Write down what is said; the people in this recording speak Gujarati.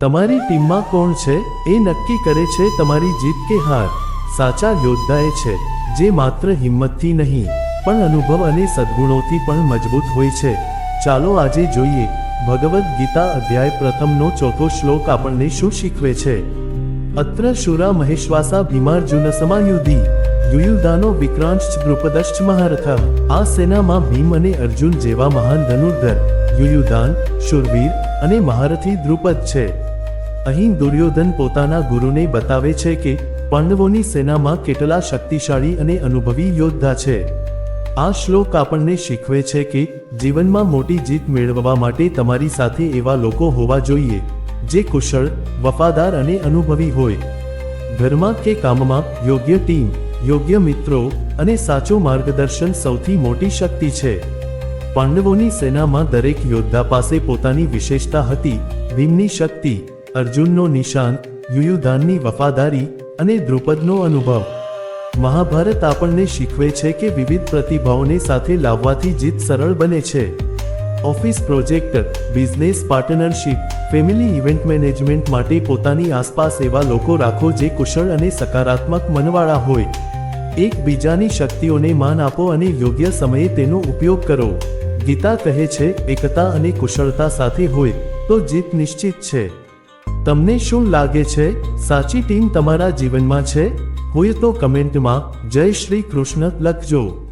તમારી ટીમમાં કોણ છે એ નક્કી કરે છે તમારી જીત કે હાર. સાચા યોદ્ધા છે, જે માત્ર હિંમતથી નહીં, પણ અનુભવ અને સદ્ગુણોથી પણ મજબૂત હોય છે. ચાલો આજે જોઈએ, ભગવદ્ ગીતા અધ્યાય પ્રથમનો ચોથો શ્લોક આપણને શું શીખવે છે? અત્ર શુરા મહેશ્વાસા ભીમાર્જુન સમાયુધી, યુયુધાનો વિક્રાંશ દ્રુપદશ્ચ મહારથ. આ સેનામાં ભીમ અને અર્જુન જેવા મહાન ધનુર્ધર, યુયુધાન, શુરવીર અને મહારથી દ્રુપદ છે. અહીં દુર્યોધન પોતાના ગુરુને બતાવે છે કે પાંડવોની સેનામાં કેટલા શક્તિશાળી અને અનુભવી યોદ્ધા છે. આ શ્લોક આપણને શીખવે છે કે જીવનમાં મોટી જીત મેળવવા માટે તમારી સાથે એવા લોકો હોવા જોઈએ, જે કુશળ, વફાદાર અને અનુભવી હોય. ઘરમાં કે કામમાં યોગ્ય ટીમ, યોગ્ય મિત્રો અને સાચો માર્ગદર્શન સૌથી મોટી શક્તિ છે. પાંડવોની સેનામાં દરેક યોદ્ધા પાસે પોતાની વિશેષતા હતી, ભીમની શક્તિ અર્જુનનો નિશાન, યુયુધાનની વફાદારી અને દ્રુપદનો અનુભવ. મહાભારત આપણને શીખવે છે કે વિવિધ પ્રતિભાઓને સાથે લાવવાથી જીત સરળ બને છે. Office project business partnership, family event management માટે પોતાની આસપાસ એવા લોકો રાખો જે કુશળ અને સકારાત્મક મનવાળા હોય. એકબીજાની શક્તિઓને માન આપો અને યોગ્ય સમયે તેનો ઉપયોગ કરો. ગીતા કહે છે, એકતા અને કુશળતા સાથે હોય તો જીત નિશ્ચિત છે. તમને શું લાગે છે? સાચી ટીમ તમારા જીવનમાં છે? હોય તો કમેન્ટમાં જય શ્રી કૃષ્ણ લખજો.